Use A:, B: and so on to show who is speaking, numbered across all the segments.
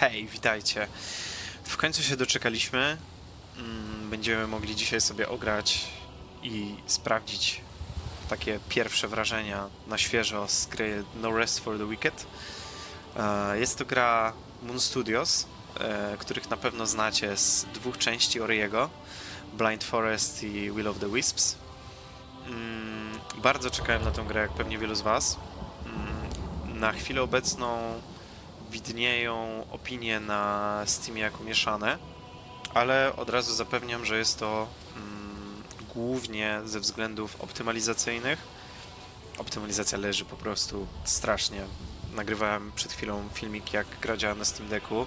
A: Hej, witajcie. W końcu się doczekaliśmy. Mm, Będziemy mogli dzisiaj sobie ograć i sprawdzić takie pierwsze wrażenia na świeżo z gry No Rest for the Wicked. E, Jest to gra Moon Studios, e, których na pewno znacie z dwóch części Oriego, Blind Forest i Will of the Wisps. Mm, Bardzo czekałem na tę grę, jak pewnie wielu z Was. Mm, Na chwilę obecną widnieją opinie na Steamie jako mieszane, ale od razu zapewniam, że jest to mm, głównie ze względów optymalizacyjnych. Optymalizacja leży po prostu strasznie. Nagrywałem przed chwilą filmik, jak gra działa na Steam Decku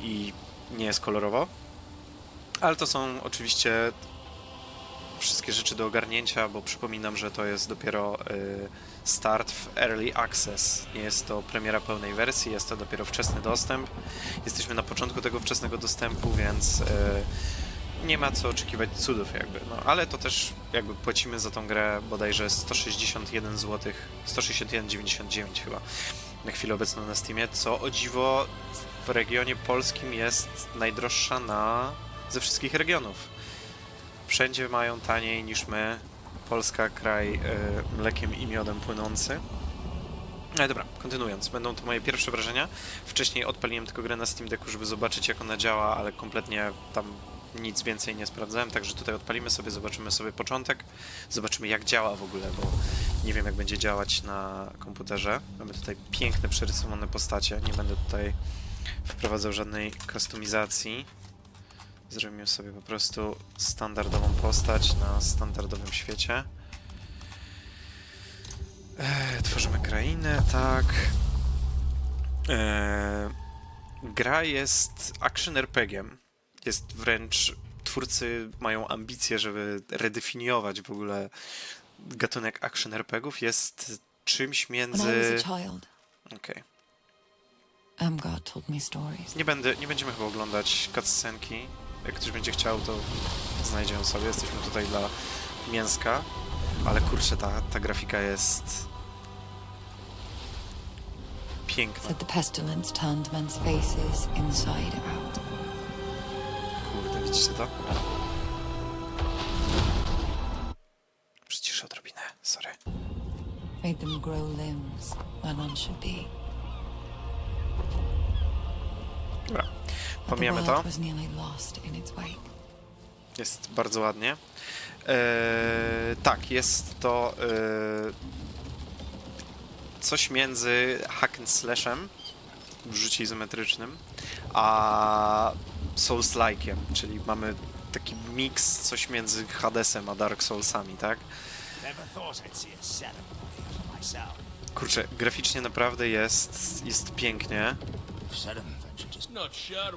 A: i nie jest kolorowo. Ale to są oczywiście wszystkie rzeczy do ogarnięcia, bo przypominam, że to jest dopiero y, start w Early Access. Nie jest to premiera pełnej wersji, jest to dopiero wczesny dostęp. Jesteśmy na początku tego wczesnego dostępu, więc y, nie ma co oczekiwać cudów jakby. No, ale to też jakby płacimy za tą grę bodajże 161 zł, 161,99 chyba na chwilę obecną na Steamie, co o dziwo w regionie polskim jest najdroższa na ze wszystkich regionów. Wszędzie mają taniej niż my. Polska kraj y, mlekiem i miodem płynący. Ale dobra, kontynuując, będą to moje pierwsze wrażenia. Wcześniej odpaliłem tylko grę na Steam Decku, żeby zobaczyć jak ona działa, ale kompletnie tam nic więcej nie sprawdzałem, także tutaj odpalimy sobie, zobaczymy sobie początek, zobaczymy jak działa w ogóle, bo nie wiem jak będzie działać na komputerze. Mamy tutaj piękne, przerysowane postacie, nie będę tutaj wprowadzał żadnej kustomizacji. Zrobimy sobie po prostu standardową postać na standardowym świecie. Eee, tworzymy krainę, tak. Eee, gra jest action RPGiem. Jest wręcz. Twórcy mają ambicje, żeby redefiniować w ogóle gatunek action RPGów. Jest czymś między. Okej.
B: Stories.
A: Nie, będę, nie będziemy chyba oglądać cutscenki. Jak ktoś będzie chciał, to znajdzie ją sobie. Jesteśmy tutaj dla mięska. Ale kurczę, ta, ta grafika jest piękna.
B: Said the pestilence turned men's faces inside out.
A: Kurde, widzicie to? Przyciszę odrobinę, sorry.
B: Made them grow limbs where none should be.
A: Dobra, pomijamy to. Jest bardzo ładnie. Eee, tak, jest to eee, coś między hack and slashem w rzucie izometrycznym, a Souls-like'iem, czyli mamy taki miks, coś między Hadesem a Dark Soulsami, tak? Kurczę, graficznie naprawdę jest, jest pięknie.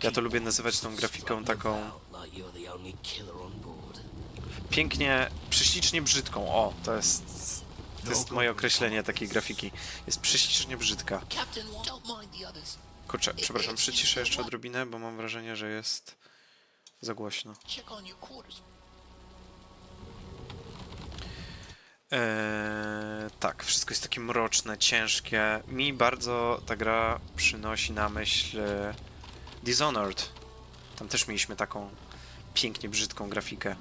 A: Ja to lubię nazywać tą grafiką taką pięknie, prześlicznie brzydką. O, to jest, to jest moje określenie takiej grafiki. Jest prześlicznie brzydka. Kurczę, przepraszam, przyciszę jeszcze odrobinę, bo mam wrażenie, że jest za głośno. Eee, tak, wszystko jest takie mroczne, ciężkie. Mi bardzo ta gra przynosi na myśl e, Dishonored. Tam też mieliśmy taką pięknie brzydką grafikę.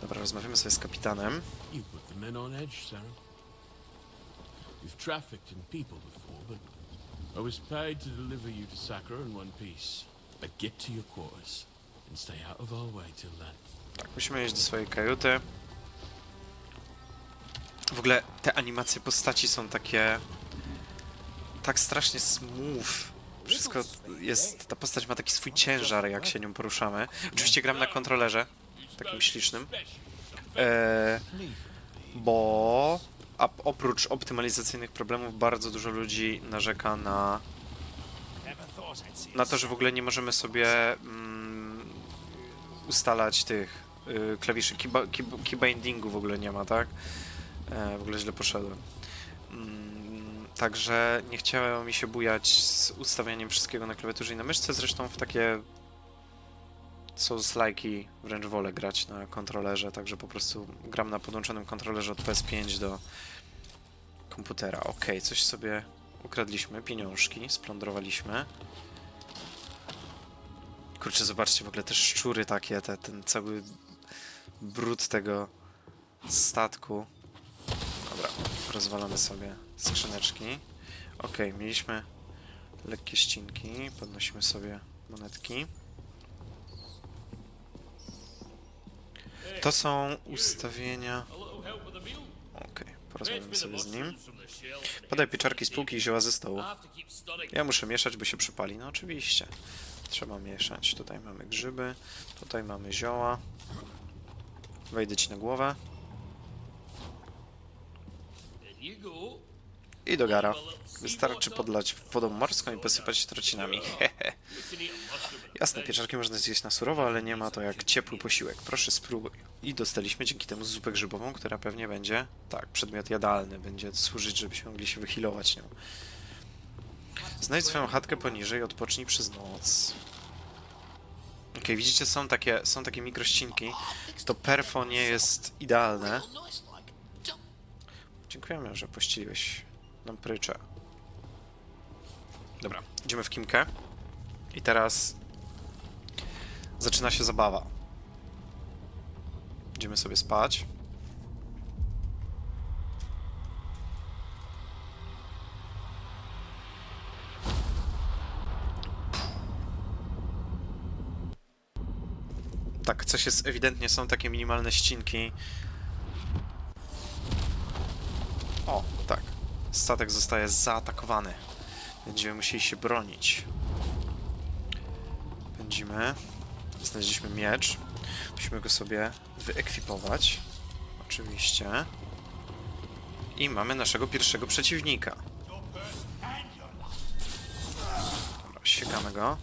A: Dobra, rozmawiamy sobie z kapitanem.
C: Trafficked in people before, but I was paid to deliver you to Sakura in one piece. But get to your quarters and stay out of our way till then.
A: Tak, musimy iść do swojej kajuty. W ogóle te animacje postaci są takie. tak strasznie smooth. Wszystko jest. Ta postać ma taki swój ciężar, jak się nią poruszamy. Oczywiście gram na kontrolerze, takim ślicznym. E, bo a oprócz optymalizacyjnych problemów, bardzo dużo ludzi narzeka na, na to, że w ogóle nie możemy sobie mm, ustalać tych y, klawiszy keyba- key- keybindingu w ogóle nie ma, tak? E, w ogóle źle poszedłem. Mm, także nie chciało mi się bujać z ustawianiem wszystkiego na klawiaturze i na myszce, zresztą w takie Souls-like'i wręcz wolę grać na kontrolerze, także po prostu gram na podłączonym kontrolerze od PS5 do komputera. Okej, coś sobie ukradliśmy pieniążki, splądrowaliśmy. Kurczę, zobaczcie w ogóle te szczury takie, te, ten cały brud tego statku. Dobra, rozwalamy sobie skrzyneczki. Ok, mieliśmy lekkie ścinki, podnosimy sobie monetki. To są ustawienia... Okej, porozmawiamy sobie z nim. Podaj pieczarki z półki i zioła ze stołu. Ja muszę mieszać, bo się przypali. No oczywiście. Trzeba mieszać. Tutaj mamy grzyby, tutaj mamy zioła. Wejdę ci na głowę. I do gara. Wystarczy podlać wodą morską i posypać trocinami. Hehe. Jasne, pieczarki można zjeść na surowo, ale nie ma to jak ciepły posiłek. Proszę spróbuj. I dostaliśmy dzięki temu zupę grzybową, która pewnie będzie, tak, przedmiot jadalny, będzie służyć, żebyśmy mogli się wychilować nią. Znajdź swoją chatkę poniżej, odpocznij przez noc. Okej, widzicie, są takie, są takie mikrościnki. To perfo nie jest idealne. Dziękujemy, że pościliłeś nam pryczę. Dobra, idziemy w Kimkę. I teraz zaczyna się zabawa. Idziemy sobie spać. Tak, coś jest ewidentnie, są takie minimalne ścinki. O, tak. Statek zostaje zaatakowany. Będziemy musieli się bronić. Pędzimy. Znaleźliśmy miecz. Musimy go sobie wyekwipować. Oczywiście. I mamy naszego pierwszego przeciwnika. Dobra, siekamy go.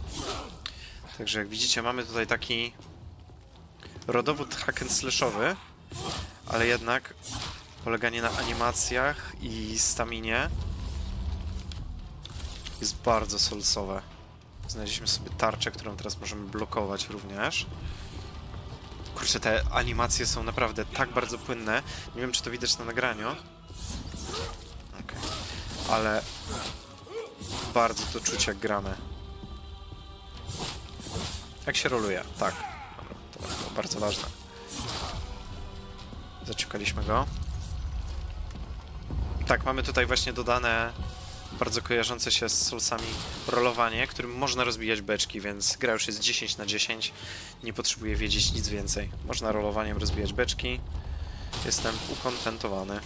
A: Także jak widzicie, mamy tutaj taki rodowód hack and slashowy, ale jednak poleganie na animacjach i staminie jest bardzo solsowe. Znaleźliśmy sobie tarczę, którą teraz możemy blokować również. Kurczę, te animacje są naprawdę tak bardzo płynne. Nie wiem, czy to widać na nagraniu. Okej. Ale bardzo to czuć, jak gramy. Jak się roluje? Tak. To, bardzo ważne. Zaciukaliśmy go. Tak, mamy tutaj właśnie dodane bardzo kojarzące się z Soulsami rolowanie, którym można rozbijać beczki, więc gra już jest 10 na 10. Nie potrzebuję wiedzieć nic więcej. Można rolowaniem rozbijać beczki. Jestem ukontentowany.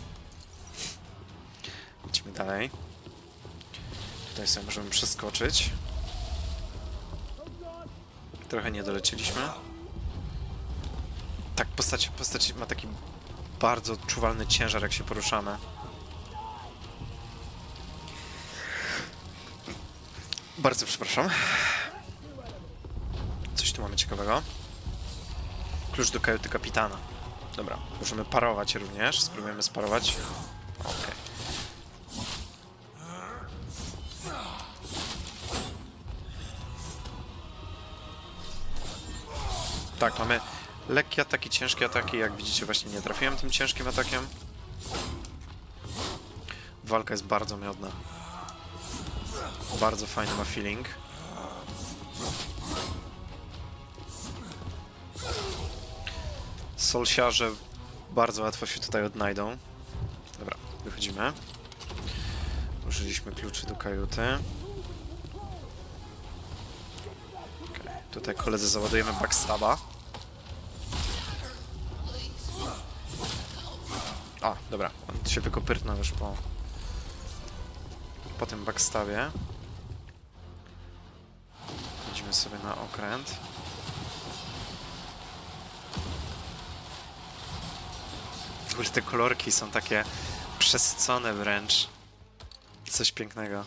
A: Idźmy dalej. Tutaj sobie możemy przeskoczyć. Trochę nie dolecieliśmy. Tak, postać, postać ma taki bardzo odczuwalny ciężar, jak się poruszamy. Bardzo przepraszam. Coś tu mamy ciekawego. Klucz do kajuty kapitana. Dobra, możemy parować również. Spróbujemy sparować. Okej. Tak, mamy lekkie ataki, ciężkie ataki. Jak widzicie, właśnie nie trafiłem tym ciężkim atakiem. Walka jest bardzo miodna. Bardzo fajny ma feeling. Solsiarze bardzo łatwo się tutaj odnajdą. Dobra, wychodzimy. Użyliśmy kluczy do kajuty. Okej, Tutaj koledzy załadujemy backstaba. A, dobra, on się tylko pyrtnął już po, po tym backstabie. Idziemy sobie na okręt. W ogóle te kolorki są takie przesycone wręcz. Coś pięknego.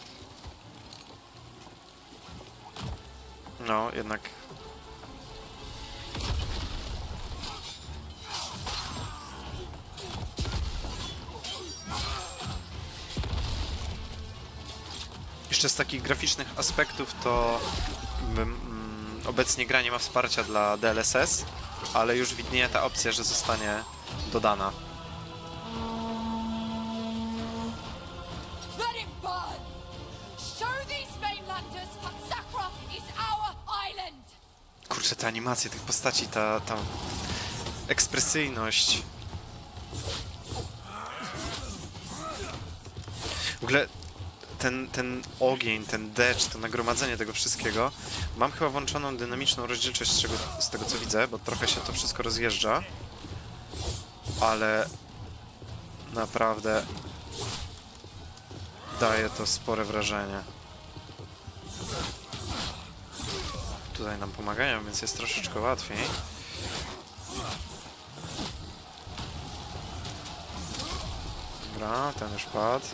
A: No, jednak. Jeszcze z takich graficznych aspektów to Mm, obecnie gra nie ma wsparcia dla DLSS, ale już widnieje ta opcja, że zostanie dodana. Kurczę, te animacje tych postaci, ta, ta ekspresyjność. W ogóle ten, ten ogień, ten deszcz, to nagromadzenie tego wszystkiego. Mam chyba włączoną dynamiczną rozdzielczość z, z tego co widzę, bo trochę się to wszystko rozjeżdża. Ale naprawdę daje to spore wrażenie. Tutaj nam pomagają, więc jest troszeczkę łatwiej. Dobra, ten już padł.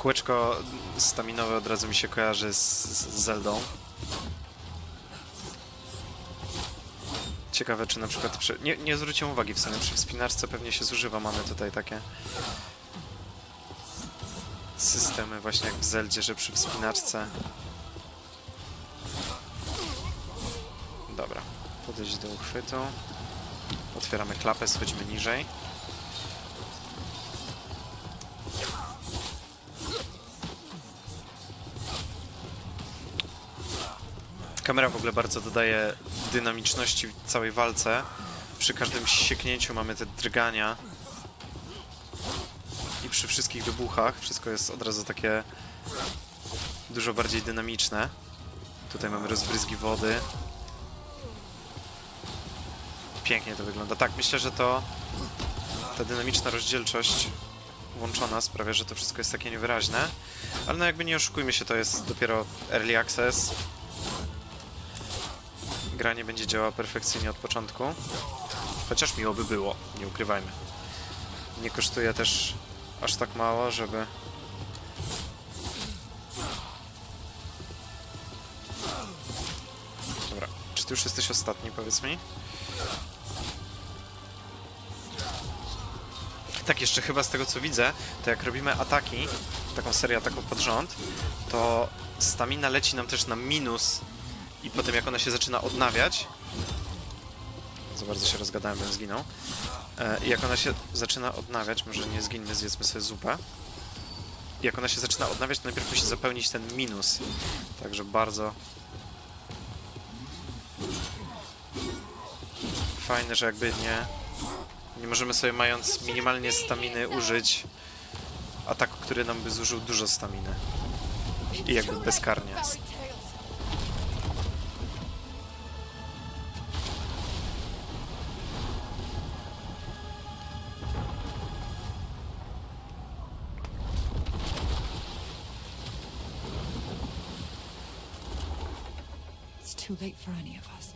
A: Kółeczko staminowe od razu mi się kojarzy z, z Zeldą. Ciekawe, czy na przykład. Przy... Nie, nie zwróciłem uwagi w sumie, przy wspinarce pewnie się zużywa. Mamy tutaj takie systemy, właśnie jak w Zeldzie, że przy wspinaczce. Dobra, podejść do uchwytu. Otwieramy klapę, schodzimy niżej. Kamera w ogóle bardzo dodaje dynamiczności w całej walce. Przy każdym sieknięciu mamy te drgania. I przy wszystkich wybuchach wszystko jest od razu takie dużo bardziej dynamiczne. Tutaj mamy rozbryzgi wody. Pięknie to wygląda. Tak, myślę, że to ta dynamiczna rozdzielczość włączona sprawia, że to wszystko jest takie niewyraźne. Ale no jakby nie oszukujmy się, to jest dopiero early access gra nie będzie działała perfekcyjnie od początku. Chociaż miło by było, nie ukrywajmy. Nie kosztuje też aż tak mało, żeby... Dobra, czy ty już jesteś ostatni, powiedz mi? Tak, jeszcze chyba z tego co widzę, to jak robimy ataki, taką serię ataków pod rząd, to stamina leci nam też na minus i potem jak ona się zaczyna odnawiać za bardzo się rozgadałem, bym zginął e, i jak ona się zaczyna odnawiać może nie zginmy, zjedzmy sobie zupę jak ona się zaczyna odnawiać, to najpierw musi zapełnić ten minus. Także bardzo fajne, że jakby nie nie możemy sobie mając minimalnie staminy użyć ataku, który nam by zużył dużo staminy. I jakby bezkarnie
B: too late for any of us.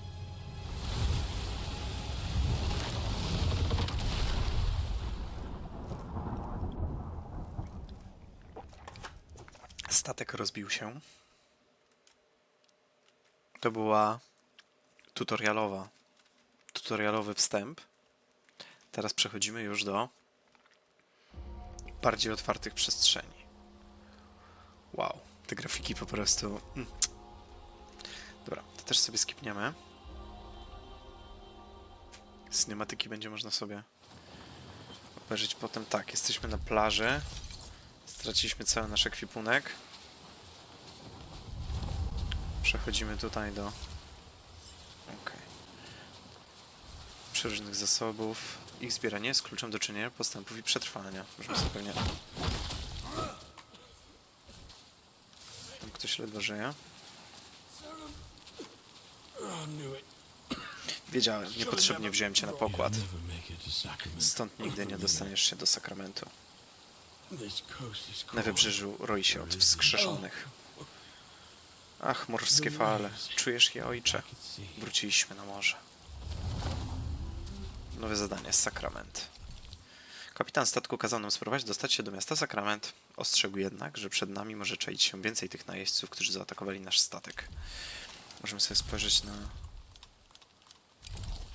A: Statek rozbił się. To była tutorialowa, tutorialowy wstęp. Teraz przechodzimy już do bardziej otwartych przestrzeni. Wow, te grafiki po prostu. To też sobie skipniemy. Cinematyki będzie można sobie obejrzeć potem. Tak, jesteśmy na plaży. Straciliśmy cały nasz ekwipunek. Przechodzimy tutaj do... Ok. Przeróżnych zasobów. Ich zbieranie jest kluczem do czynienia postępów i przetrwania. Możemy sobie pewnie... Tam ktoś ledwo żyje. Wiedziałem, niepotrzebnie wziąłem cię na pokład. Stąd nigdy nie dostaniesz się do sakramentu. Na wybrzeżu roi się od wskrzeszonych. Ach, morskie fale. Czujesz je, ojcze? Wróciliśmy na morze. Nowe zadanie, Sakrament. Kapitan statku kazał nam spróbować dostać się do miasta Sakrament. Ostrzegł jednak, że przed nami może czaić się więcej tych najeźdźców, którzy zaatakowali nasz statek. Możemy sobie spojrzeć na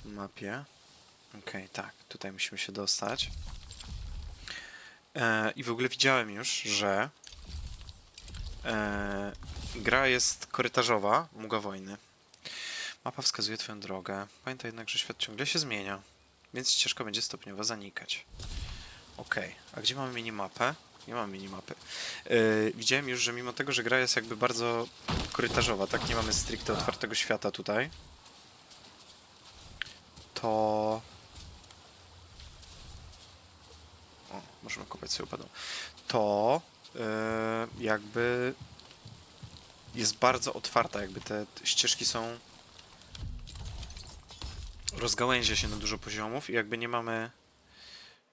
A: mapie. Okej, tak, tutaj musimy się dostać. E, I w ogóle widziałem już, że e, gra jest korytarzowa, Muga Wojny. Mapa wskazuje twoją drogę. Pamiętaj jednak, że świat ciągle się zmienia, więc ścieżka będzie stopniowo zanikać. Okej, a gdzie mamy minimapę? Nie mam minimapy. Yy, widziałem już, że mimo tego, że gra jest jakby bardzo korytarzowa, tak? Nie mamy stricte otwartego świata tutaj. To... O, możemy kopać sobie upadą. To yy, jakby jest bardzo otwarta, jakby te ścieżki są rozgałęzia się na dużo poziomów i jakby nie mamy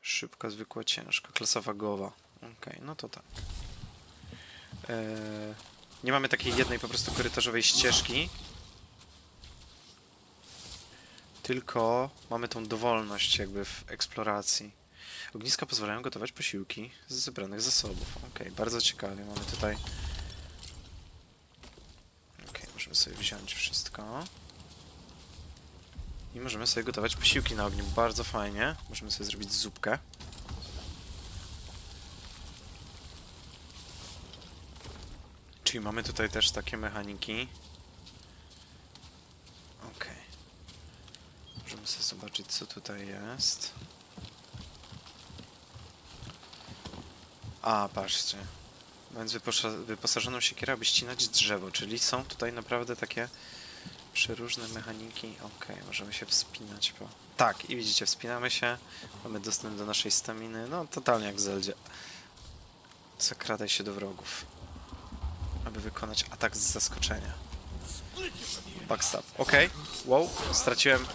A: szybka, zwykła, ciężka, klasowa głowa. Okej, no to tak. Eee, nie mamy takiej jednej po prostu korytarzowej ścieżki, tylko mamy tą dowolność jakby w eksploracji. Ogniska pozwalają gotować posiłki z zebranych zasobów. Okej, bardzo ciekawie. Mamy tutaj... Okej, możemy sobie wziąć wszystko. I możemy sobie gotować posiłki na ogniu. Bardzo fajnie. Możemy sobie zrobić zupkę. Czyli mamy tutaj też takie mechaniki. Okej. Możemy sobie zobaczyć, co tutaj jest. A, patrzcie. Mając wyposażoną siekierę, aby ścinać drzewo, czyli są tutaj naprawdę takie przeróżne mechaniki. Okej, możemy się wspinać po... Tak, i widzicie, wspinamy się, mamy dostęp do naszej staminy, no totalnie jak w Zeldzie. Zakradaj się do wrogów, aby wykonać atak z zaskoczenia. Backstab, okej, wow, straciłem...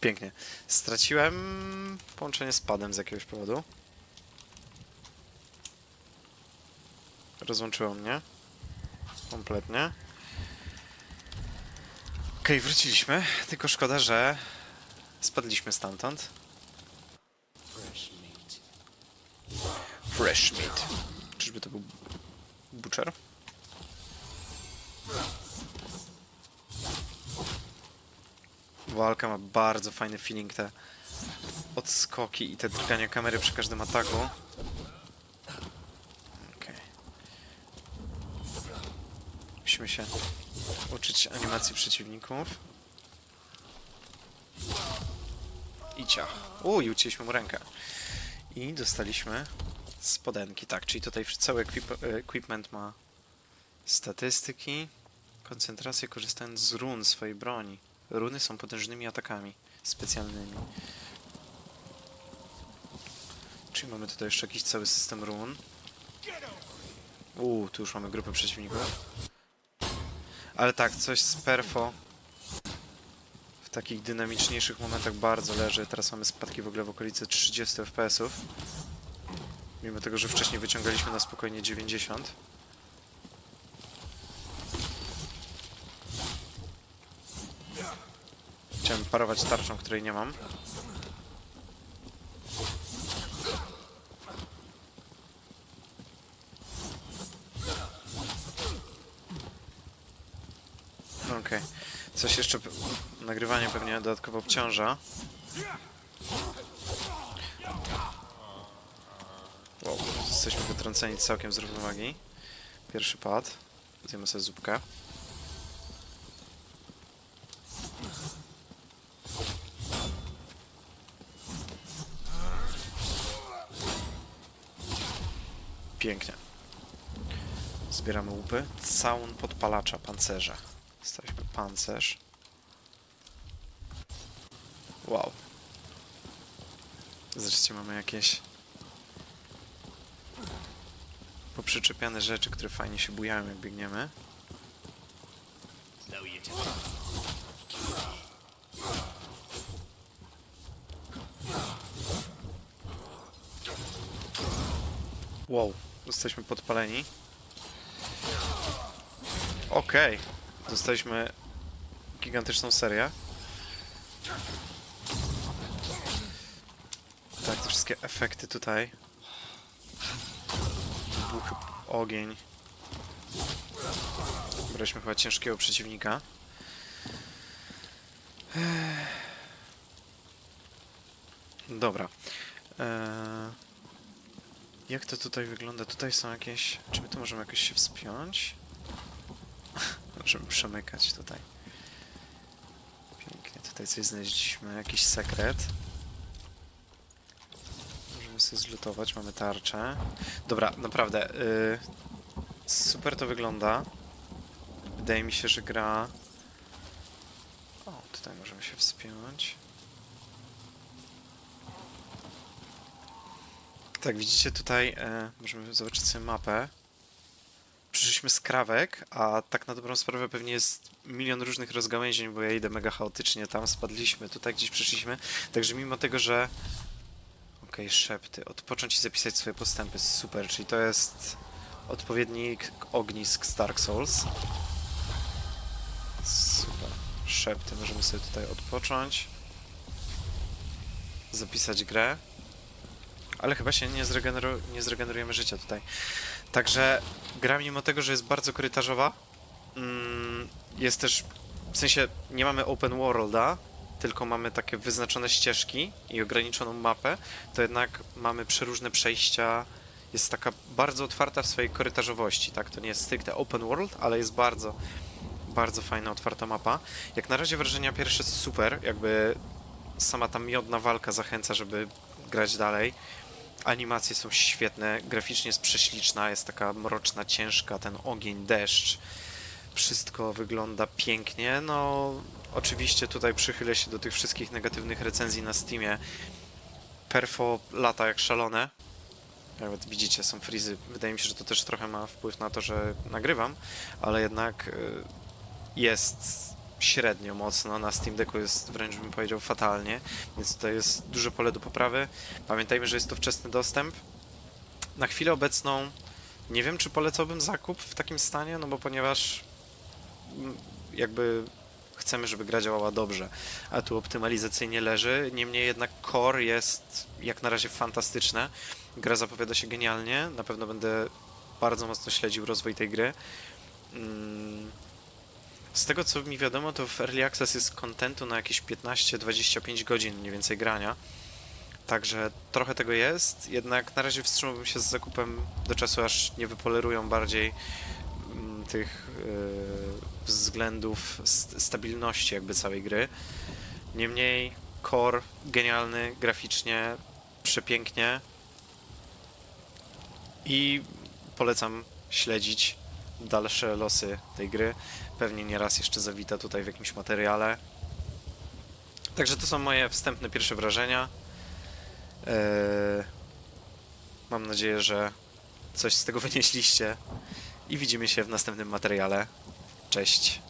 A: Pięknie. Straciłem połączenie z padem z jakiegoś powodu. Rozłączyło mnie. Kompletnie. Okej, wróciliśmy. Tylko szkoda, że spadliśmy stamtąd.
D: Fresh meat.
A: Czyżby to był butcher? Walka ma bardzo fajny feeling, te odskoki i te drgania kamery przy każdym ataku. Okej. Musimy się uczyć animacji przeciwników. I ciach. Uj, ucięliśmy mu rękę. I dostaliśmy spodenki, tak, czyli tutaj cały equip equipment ma statystyki, koncentrację korzystając z run swojej broni. Runy są potężnymi atakami specjalnymi. Czyli mamy tutaj jeszcze jakiś cały system run. Uuu, tu już mamy grupę przeciwników. Ale tak, coś z perfo w takich dynamiczniejszych momentach bardzo leży. Teraz mamy spadki w ogóle w okolicy 30 fps-ów. Mimo tego, że wcześniej wyciągaliśmy na spokojnie 90. Chciałem parować tarczą, której nie mam. Okej. Coś jeszcze nagrywanie pewnie dodatkowo obciąża. Jesteśmy wytrąceni całkiem z równowagi. Pierwszy pad. Zjemy sobie zupkę. Pięknie. Zbieramy łupy. Całun podpalacza pancerza. Staliśmy pancerz. Wow. Zresztą mamy jakieś poprzyczepiane rzeczy, które fajnie się bujają jak biegniemy. Wow, zostaliśmy podpaleni. Okej, dostaliśmy gigantyczną serię. Tak, te wszystkie efekty tutaj. Ogień. Braliśmy chyba ciężkiego przeciwnika. Dobra. Eee... Jak to tutaj wygląda? Tutaj są jakieś... Czy my tu możemy jakoś się wspiąć? możemy przemykać tutaj. Pięknie. Tutaj coś znaleźliśmy. Jakiś sekret. Zlutować, mamy tarczę. Dobra, naprawdę. y, super to wygląda. Wydaje mi się, że gra... O, tutaj możemy się wspiąć. Tak, widzicie tutaj, e, możemy zobaczyć sobie mapę. Przyszliśmy z krawek, a tak na dobrą sprawę pewnie jest milion różnych rozgałęzień, bo ja idę mega chaotycznie, tam spadliśmy, tutaj gdzieś przyszliśmy. Także mimo tego, że... Okej, szepty, odpocząć i zapisać swoje postępy, super, czyli to jest odpowiednik ognisk z Dark Souls. Super, szepty, możemy sobie tutaj odpocząć. Zapisać grę. Ale chyba się nie, zregeneru- nie zregenerujemy życia tutaj. Także gra mimo tego, że jest bardzo korytarzowa, mm, jest też, w sensie nie mamy open worlda, tylko mamy takie wyznaczone ścieżki i ograniczoną mapę, to jednak mamy przeróżne przejścia, jest taka bardzo otwarta w swojej korytarzowości, tak? To nie jest stricte open world, ale jest bardzo, bardzo fajna, otwarta mapa. Jak na razie wrażenia pierwsze super, jakby sama ta miodna walka zachęca, żeby grać dalej. Animacje są świetne, graficznie jest prześliczna, jest taka mroczna, ciężka, ten ogień, deszcz. Wszystko wygląda pięknie. No, oczywiście tutaj przychylę się do tych wszystkich negatywnych recenzji na Steamie. Perfo lata jak szalone. Nawet widzicie, są frizy. Wydaje mi się, że to też trochę ma wpływ na to, że nagrywam, ale jednak y, jest średnio mocno. Na Steam Decku jest wręcz bym powiedział fatalnie, więc tutaj jest duże pole do poprawy. Pamiętajmy, że jest to wczesny dostęp. Na chwilę obecną nie wiem, czy polecałbym zakup w takim stanie, no bo ponieważ jakby chcemy, żeby gra działała dobrze, a tu optymalizacyjnie leży. Niemniej jednak core jest jak na razie fantastyczne. Gra zapowiada się genialnie. Na pewno będę bardzo mocno śledził rozwój tej gry. Mm, Z tego co mi wiadomo, to w Early Access jest kontentu na jakieś 15-25 godzin mniej więcej grania. Także trochę tego jest, jednak na razie wstrzymałbym się z zakupem do czasu, aż nie wypolerują bardziej tych yy, względów st- stabilności jakby całej gry. Niemniej core genialny, graficznie przepięknie i polecam śledzić dalsze losy tej gry. Pewnie nieraz jeszcze zawita tutaj w jakimś materiale. Także to są moje wstępne pierwsze wrażenia. Eee, mam nadzieję, że coś z tego wynieśliście i widzimy się w następnym materiale. Cześć.